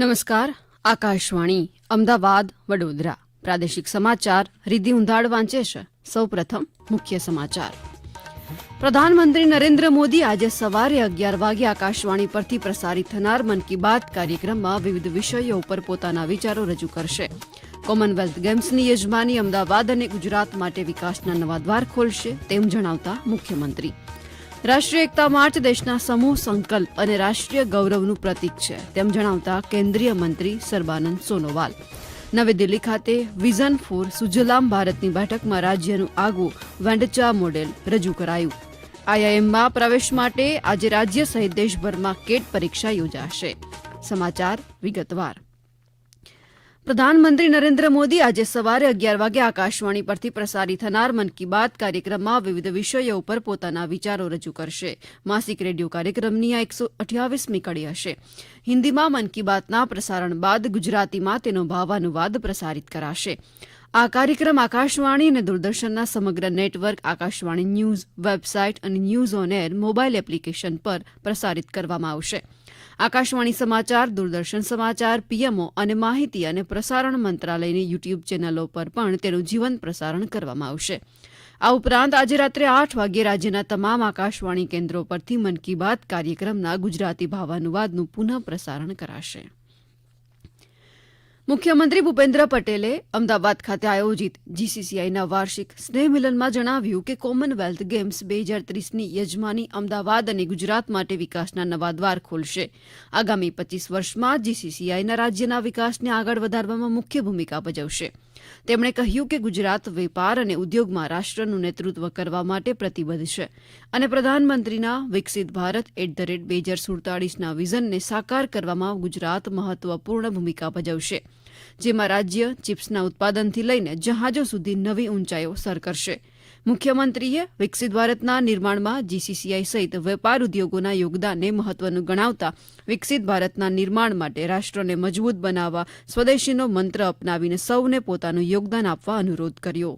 નમસ્કાર, આકાશવાણી, અમદાવાદ, વડોદરા. પ્રાદેશિક સમાચાર રિદ્ધિ ઉંધાડ વાંચે છે. સૌપ્રથમ મુખ્ય સમાચાર. પ્રધાનમંત્રી નરેન્દ્ર મોદી આજે સવારે અગિયાર વાગે આકાશવાણી પરથી પ્રસારિત થનાર મન કી બાત કાર્યક્રમમાં વિવિધ વિષયો ઉપર પોતાના વિચારો રજૂ કરશે. કોમનવેલ્થ ગેમ્સની યજમાની અમદાવાદ અને ગુજરાત માટે વિકાસના નવા દ્વાર ખોલશે, તેમ જણાવતા મુખ્યમંત્રી. રાષ્ટ્રીય એકતા માર્ચ દેશના સમૂહ સંકલ્પ અને રાષ્ટ્રીય ગૌરવનું પ્રતીક છે, તેમ જણાવતા કેન્દ્રીય મંત્રી સર્બાનંદ સોનોવાલ. નવી દિલ્હી ખાતે વિઝન ફોર સુજલામ ભારતની બેઠકમાં રાજ્યનું આગવું વેન્ડચા મોડેલ રજૂ કરાયું. આઈઆઈએમમાં પ્રવેશ માટે આજે રાજ્ય સહિત દેશભરમાં કેટ પરીક્ષા યોજાશે. સમાચાર વિગતવાર. પ્રધાનમંત્રી નરેન્દ્ર મોદી આજે સવારે અગિયાર વાગે આકાશવાણી પરથી પ્રસારિત થનાર મન કી બાત કાર્યક્રમમાં વિવિધ વિષયો ઉપર પોતાના વિચારો રજૂ કરશે. માસિક રેડિયો કાર્યક્રમની આ એકસો અઠ્યાવીસમી કડી હશે. હિન્દીમાં મન કી બાતના પ્રસારણ બાદ ગુજરાતીમાં તેનો ભાવાનુવાદ પ્રસારિત કરાશે. આ કાર્યક્રમ આકાશવાણી અને દૂરદર્શનના સમગ્ર નેટવર્ક, આકાશવાણી ન્યૂઝ, વેબસાઇટ અને news on air mobile application પર પ્રસારિત કરવામાં આવશે. આકાશવાણી સમાચાર, દૂરદર્શન સમાચાર, પીએમઓ અને માહિતી અને પ્રસારણ મંત્રાલયની યુટ્યુબ ચેનલો પર પણ તેનું જીવંત પ્રસારણ કરવામાં આવશે. આ ઉપરાંત આજે રાત્રે આઠ વાગ્યે રાજ્યના તમામ આકાશવાણી કેન્દ્રો પરથી મન કી બાત કાર્યક્રમના ગુજરાતી ભાવાનુવાદનું પુનઃ પ્રસારણ કરાશે. મુખ્યમંત્રી ભૂપેન્દ્ર પટેલે અમદાવાદ ખાતે આયોજિત જીસીસીઆઈના વાર્ષિક સ્નેહ મિલનમાં જણાવ્યું કે કોમનવેલ્થ ગેમ્સ બે હજાર ત્રીસની યજમાની અમદાવાદ અને ગુજરાત માટે વિકાસના નવા દ્વાર ખોલશે. આગામી પચીસ વર્ષમાં જીસીસીઆઈના રાજ્યના વિકાસને આગળ વધારવામાં મુખ્ય ભૂમિકા ભજવશે. તેમણે કહ્યું કે ગુજરાત વેપાર અને ઉદ્યોગમાં રાષ્ટ્રનું નેતૃત્વ કરવા માટે પ્રતિબદ્ધ છે અને પ્રધાનમંત્રીના વિકસિત ભારત એટ ધ રેટ બે હજાર સુડતાળીસના વિઝનને સાકાર કરવામાં ગુજરાત મહત્વપૂર્ણ ભૂમિકા ભજવશે. જેમાં રાજ્ય ચિપ્સના ઉત્પાદનથી લઈને જહાજો સુધી નવી ઊંચાઈઓ સર કરશે. મુખ્યમંત્રીએ વિકસિત ભારતના નિર્માણમાં જીસીસીઆઈ સહિત વેપાર ઉદ્યોગોના યોગદાનને મહત્વનું ગણાવતા વિકસિત ભારતના નિર્માણ માટે રાષ્ટ્રને મજબૂત બનાવવા સ્વદેશીનો મંત્ર અપનાવીને સૌને પોતાનું યોગદાન આપવા અનુરોધ કર્યો.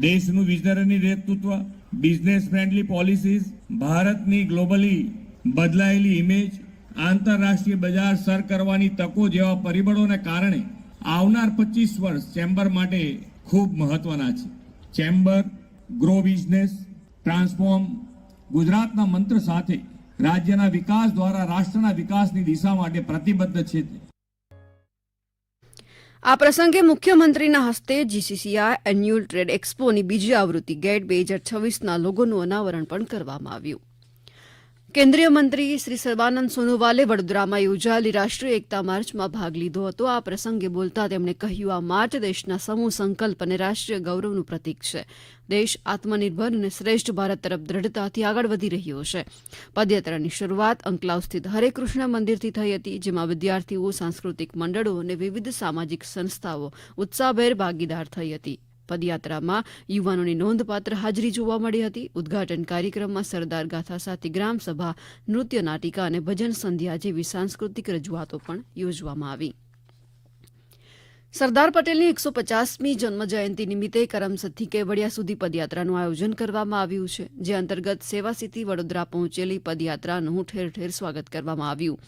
દેશનું વિઝનરી નેતૃત્વ બિઝનેસ ફ્રેન્ડલી પોલિસીઝ ભારતની ગ્લોબલી બદલાયેલી ઇમેજ આંતરરાષ્ટ્રીય બજાર સર કરવાની તકો જેવા પરિબળોને કારણે આવનાર પચીસ વર્ષ ચેમ્બર માટે ખૂબ મહત્વના છે. ચેમ્બર, ગ્રો બિઝનેસ, ટ્રાન્સફોર્મ, ગુજરાતના મંત્ર સાથે રાજ્યના વિકાસ દ્વારા રાષ્ટ્રના વિકાસની દિશા માટે પ્રતિબદ્ધ છે. આ પ્રસંગે મુખ્યમંત્રીના હસ્તે જીસીસીઆઈ એન્યુઅલ ટ્રેડ એક્સપોની બીજી આવૃત્તિ ગેટ બે હજાર છવ્વીસના લોગોનું અનાવરણ પણ કરવામાં આવ્યું. કેન્દ્રીય મંત્રી શ્રી સર્વાનંદ સોનોવાલે વડોદરામાં યોજાયેલી રાષ્ટ્રીય એકતા માર્ચમાં ભાગ લીધો હતો. આ પ્રસંગે બોલતા તેમણે કહ્યું, આ માર્ચ દેશના સમૂહ સંકલ્પ અને રાષ્ટ્રીય ગૌરવનું પ્રતીક છે. દેશ આત્મનિર્ભર અને શ્રેષ્ઠ ભારત તરફ દ્રઢતાથી આગળ વધી રહ્યો છે. પદયાત્રાની શરૂઆત અંકલાવ સ્થિત હરે કૃષ્ણ મંદિરથી થઈ હતી, જેમાં વિદ્યાર્થીઓ, સાંસ્કૃતિક મંડળો અને વિવિધ સામાજિક સંસ્થાઓ ઉત્સાહભેર ભાગીદાર થઈ હતી. પદયાત્રામાં યુવાનોની નોંધપાત્ર હાજરી જોવા મળી હતી. ઉદઘાટન કાર્યક્રમમાં સરદાર ગાથા સાથે ગ્રામસભા, નૃત્ય નાટિકા અને ભજન સંધ્યા જેવી સાંસ્કૃતિક રજૂઆતો પણ યોજવામાં આવી. સરદાર પટેલની એકસો પચાસમી જન્મજયંતિ નિમિત્તે કરમસદથી કેવડિયા સુધી પદયાત્રાનું આયોજન કરવામાં આવ્યું છે, જે અંતર્ગત સેવા સિટી વડોદરા પહોંચેલી પદયાત્રાનું ઠેર ઠેર સ્વાગત કરવામાં આવ્યું.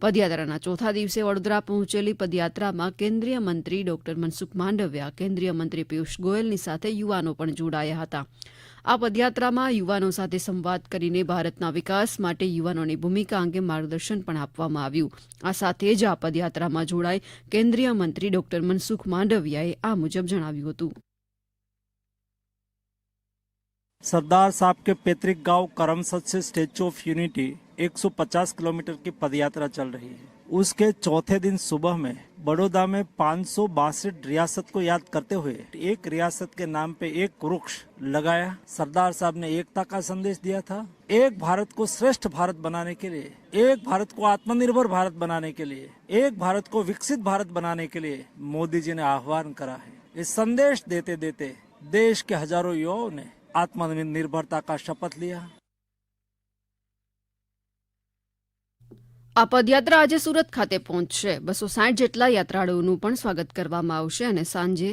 પદયાત્રાના ચોથા દિવસે વડોદરા પહોંચેલી પદયાત્રામાં કેન્દ્રીય મંત્રી ડોક્ટર મનસુખ માંડવિયા, કેન્દ્રીય મંત્રી પિયુષ ગોયલની સાથે યુવાનો પણ જોડાયા હતા. આ પદયાત્રામાં યુવાનો સાથે સંવાદ કરીને ભારતના વિકાસ માટે યુવાનોની ભૂમિકા અંગે માર્ગદર્શન પણ આપવામાં આવ્યું. આ સાથે જ આ પદયાત્રામાં જોડાય કેન્દ્રીય મંત્રી ડોક્ટર મનસુખ માંડવિયાએ આ મુજબ જણાવ્યું હતું. સરદાર સાહેબ કે પૈતૃક ગાંવ કરમસદ સે સ્ટેચ્યુ ઓફ યુનિટી 150 किलोमीटर की पदयात्रा चल रही है। उसके चौथे दिन सुबह में बड़ौदा में पाँच रियासत को याद करते हुए एक रियासत के नाम पे एक वृक्ष लगाया। सरदार साहब ने एकता का संदेश दिया था। एक भारत को श्रेष्ठ भारत बनाने के लिए, एक भारत को आत्मनिर्भर भारत बनाने के लिए, एक भारत को विकसित भारत बनाने के लिए मोदी जी ने आह्वान करा है। इस संदेश देते देते देश के हज़ारों युवाओं ने आत्मनिर्भरता का शपथ लिया। આ પદયાત્રા આજે સુરત ખાતે પહોંચશે. બસો સાઠ જેટલા યાત્રાળુઓનું પણ સ્વાગત કરવામાં આવશે અને સાંજે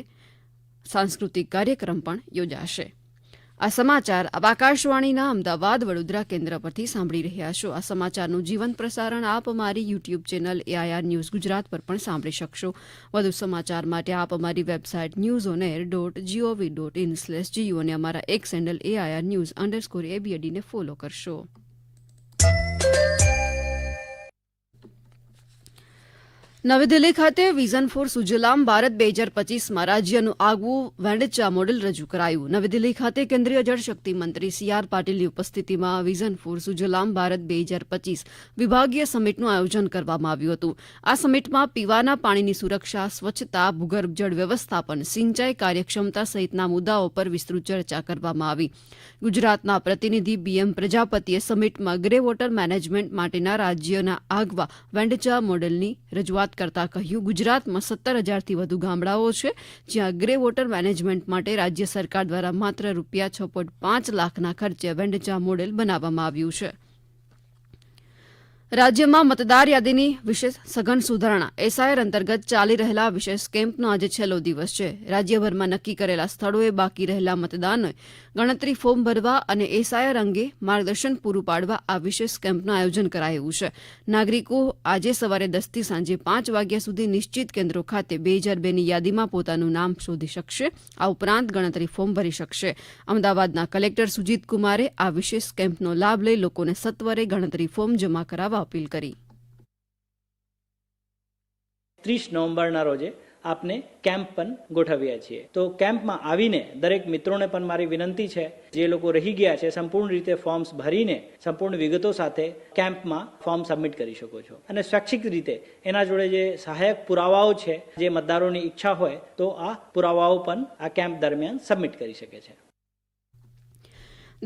સાંસ્કૃતિક કાર્યક્રમ પણ યોજાશે. આ સમાચાર આપ આકાશવાણીના અમદાવાદ વડોદરા કેન્દ્ર પરથી સાંભળી રહ્યા છો. આ સમાચારનું જીવંત પ્રસારણ આપ અમારી YouTube channel AIR news Gujarat પર પણ સાંભળી શકશો. વધુ સમાચાર માટે આપ અમારી website news on air dot GOV dot in slash GU અને અમારા X handle AIR news underscore એબીએડીને follow કરશો. નવી દિલ્હી ખાતે વિઝન ફોર સુજલામ ભારત બે હજાર પચીસમાં રાજ્યનું આગવું વેંડચા મોડેલ રજૂ કરાયું. નવી દિલ્હી ખાતે કેન્દ્રીય જળશક્તિ મંત્રી સી આર પાટીલની ઉપસ્થિતિમાં વિઝન ફોર સુજલામ ભારત બે હજાર પચીસ વિભાગીય સમિટનું આયોજન કરવામાં આવ્યું હતું. આ સમિટમાં પીવાના પાણીની સુરક્ષા, સ્વચ્છતા, ભૂગર્ભ જળ વ્યવસ્થાપન, સિંચાઈ કાર્યક્ષમતા સહિતના મુદ્દાઓ પર વિસ્તૃત ચર્ચા કરવામાં આવી. ગુજરાતના પ્રતિનિધિ બીએમ પ્રજાપતિએ સમિટમાં ગ્રે વોટર મેનેજમેન્ટ માટેના રાજ્યના આગવા વેંડચા મોડેલની રજૂઆત કરતા કહ્યું, ગુજરાતમાં સત્તર હજારથી વધુ ગામડાઓ છે, જ્યાં ગ્રે વોટર મેનેજમેન્ટ માટે રાજ્ય સરકાર દ્વારા માત્ર રૂપિયા છ પાંચ લાખના ખર્ચે વેન્ડચા મોડેલ બનાવવામાં આવ્યું છે. રાજ્યમાં મતદાર યાદીની વિશેષ સઘન સુધારણા એસઆઈઆર અંતર્ગત ચાલી રહેલા વિશેષ કેમ્પનો આજે છેલ્લો દિવસ છે. રાજ્યભરમાં નક્કી કરેલા સ્થળોએ બાકી રહેલા મતદાનોએ ગણતરી ફોર્મ ભરવા અને એસઆઈઆર અંગે માર્ગદર્શન પૂરું પાડવા આ વિશેષ કેમ્પનું આયોજન કરાયું છે. નાગરિકો આજે સવારે દસથી સાંજે પાંચ વાગ્યા સુધી નિશ્ચિત કેન્દ્રો ખાતે બે હજાર બેની યાદીમાં પોતાનું નામ શોધી શકશે. આ ઉપરાંત ગણતરી ફોર્મ ભરી શકશે. અમદાવાદના કલેક્ટર સુજીત કુમારે આ વિશેષ કેમ્પનો લાભ લઈ લોકોને સત્વરે ગણતરી ફોર્મ જમા કરાવવા અપીલ કરી. ત્રીસ નવેમ્બરના રોજે આપને કેમ્પ પણ ગોઠવ્યા છીએ. તો કેમ્પમાં આવીને દરેક મિત્રોને પણ મારી વિનંતી છે, જે લોકો રહી ગયા છે, સંપૂર્ણ રીતે ફોર્મ્સ ભરીને સંપૂર્ણ વિગતો સાથે કેમ્પમાં ફોર્મ સબમિટ કરી શકો છો. અને સ્વૈચ્છિક રીતે એના જોડે જે સહાયક પુરાવાઓ છે, જે મતદારોની ઈચ્છા હોય, તો આ પુરાવાઓ પણ આ કેમ્પ દરમિયાન સબમિટ કરી શકે છે.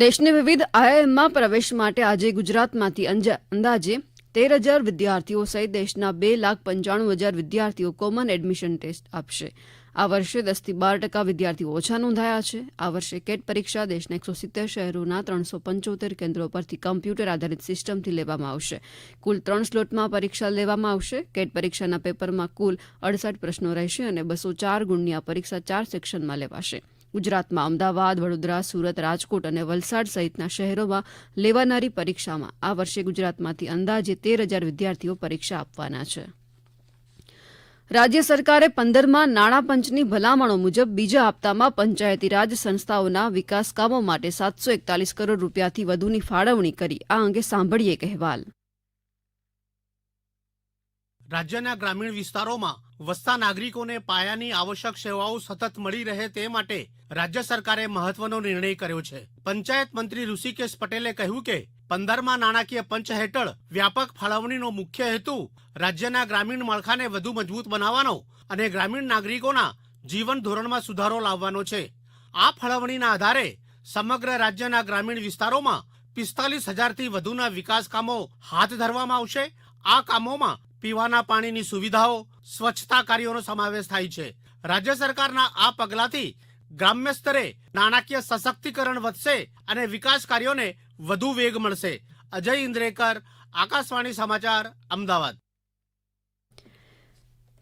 દેશની વિવિધ આઈઆઈએમમાં પ્રવેશ માટે આજે ગુજરાતમાંથી અંદાજે તેર હજાર વિદ્યાર્થીઓ સહિત દેશના બે લાખ પંચાણું હજાર વિદ્યાર્થીઓ કોમન એડમિશન ટેસ્ટ આપશે. આ વર્ષે દસથી બાર ટકા વિદ્યાર્થીઓ ઓછા નોંધાયા છે. આ વર્ષે કેટ પરીક્ષા દેશના એકસો સિત્તેર શહેરોના ત્રણસો પંચોતેર કેન્દ્રો પરથી કમ્પ્યુટર આધારિત સિસ્ટમથી લેવામાં આવશે. કુલ ત્રણ સ્લોટમાં પરીક્ષા લેવામાં આવશે. કેટ પરીક્ષાના પેપરમાં કુલ અડસઠ પ્રશ્નો રહેશે અને બસો ચાર ગુણની આ પરીક્ષા ચાર સેક્શનમાં લેવાશે. ગુજરાતમાં અમદાવાદ, વડોદરા, સુરત, રાજકોટ અને વલસાડ સહિતના શહેરોમાં લેવાનારી પરીક્ષામાં આ વર્ષે ગુજરાતમાંથી અંદાજે તેર હજાર વિદ્યાર્થીઓ પરીક્ષા આપવાના છે. રાજ્ય સરકારે પંદરમાં નાણાં પંચની ભલામણો મુજબ બીજા હપ્તામાં પંચાયતી રાજ સંસ્થાઓના વિકાસ કામો માટે સાતસો એકતાલીસ કરોડ રૂપિયાથી વધુની ફાળવણી કરી. આ અંગે સાંભળીએ એક અહેવાલ. રાજ્યના ગ્રામીણ વિસ્તારોમાં વસતા નાગરિકોને પાયાની આવશ્યક સેવાઓ સતત મળી રહે તે માટે રાજ્ય સરકારે મહત્વનો નિર્ણય કર્યો છે. પંચાયત મંત્રી ઋષિકેશ પટેલે કહ્યું કે, પંદરમાં નાણાકીય પંચ હેઠળ વ્યાપક ફાળવણીનો મુખ્ય હેતુ રાજ્યના ગ્રામીણ માળખાને વધુ મજબૂત બનાવવાનો અને ગ્રામીણ નાગરિકોના જીવન ધોરણમાં સુધારો લાવવાનો છે. આ ફાળવણીના આધારે સમગ્ર રાજ્યના ગ્રામીણ વિસ્તારોમાં પિસ્તાલીસ હજારથી વધુના વિકાસ કામો હાથ ધરવામાં આવશે. આ કામોમાં પીવાના પાણીની સુવિધાઓ, સ્વચ્છતા કાર્યોનો સમાવેશ થાય છે. રાજ્ય સરકારના આ પગલાથી ગ્રામ્ય સ્તરે નાણાકીય સશક્તિકરણ વધશે અને વિકાસ કાર્યોને વધુ વેગ મળશે. અજય ઇન્દ્રેકર, આકાશવાણી સમાચાર, Ahmedabad.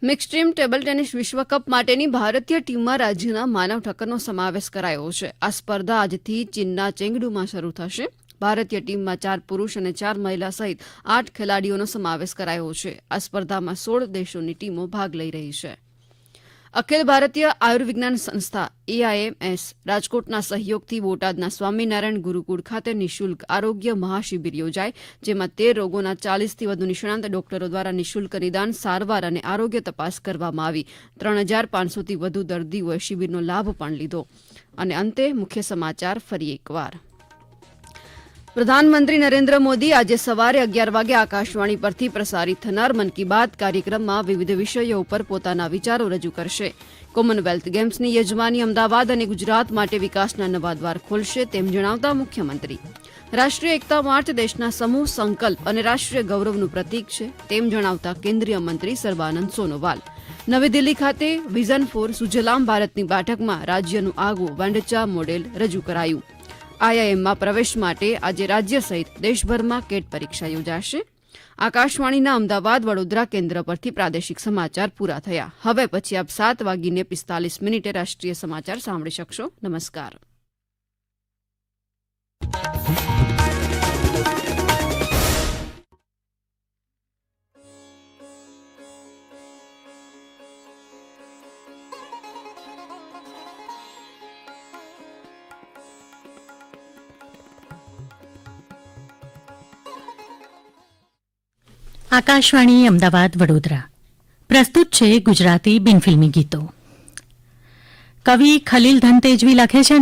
Mix team table tennis વિશ્વકપ માટેની ભારતીય ટીમમાં રાજ્યના માનવ ઠક્કરનો સમાવેશ કરાયો છે. આ સ્પર્ધા આજથી ચીનના ચેંગડુમાં શરૂ થશે. ભારતીય ટીમમાં ચાર પુરુષ અને ચાર મહિલા સહિત આઠ ખેલાડીઓનો સમાવેશ કરાયો છે. આ સ્પર્ધામાં સોળ દેશોની ટીમો ભાગ લઈ રહી છે. અખિલ ભારતીય આયુર્વિજ્ઞાન સંસ્થા એઆઈએમએસ રાજકોટના સહયોગથી બોટાદના સ્વામિનારાયણ ગુરુકુળ ખાતે નિઃશુલ્ક આરોગ્ય મહાશિબિર યોજાય, જેમાં તેર રોગોના ચાલીસથી વધુ નિષ્ણાંત ડોક્ટરો દ્વારા નિઃશુલ્ક નિદાન, સારવાર અને આરોગ્ય તપાસ કરવામાં આવી. ત્રણ હજાર પાંચસોથી વધુ દર્દીઓએ શિબિરનો લાભ પણ લીધો. અને અંતે મુખ્ય સમાચાર ફરી એકવાર. પ્રધાનમંત્રી નરેન્દ્ર મોદી આજે સવારે અગિયાર વાગે આકાશવાણી પરથી પ્રસારિત થનાર મન કી બાત કાર્યક્રમમાં વિવિધ વિષયો ઉપર પોતાના વિચારો રજૂ કરશે. કોમનવેલ્થ ગેમ્સની યજમાની અમદાવાદ અને ગુજરાત માટે વિકાસના નવા દ્વાર ખોલશે તેમ જણાવતા મુખ્યમંત્રી. રાષ્ટ્રીય એકતા માર્ચ દેશના સમૂહ સંકલ્પ અને રાષ્ટ્રીય ગૌરવનું પ્રતીક છે તેમ જણાવતા કેન્દ્રીય મંત્રી સર્વાનંદ સોનોવાલ. નવી દિલ્હી ખાતે વિઝન ફોર સુજલામ ભારતની બેઠકમાં રાજ્યનું આગવું વેન્ડચા મોડેલ રજૂ કરાયું. આઈઆઈએમમાં પ્રવેશ માટે આજે રાજ્ય સહિત દેશભરમાં કેટ પરીક્ષા યોજાશે. આકાશવાણીના અમદાવાદ વડોદરા કેન્દ્ર પરથી પ્રાદેશિક સમાચાર પૂરા થયા. હવે પછી આપ સાત વાગીને પિસ્તાલીસ મિનિટે રાષ્ટ્રીય સમાચાર સાંભળી શકશો. નમસ્કાર. આકાશવાણી અમદાવાદ વડોદરા. પ્રસ્તુત છે ગુજરાતી બિનફિલ્મી ગીતો. કવિ ખલીલ ધનતેજવી લખે છે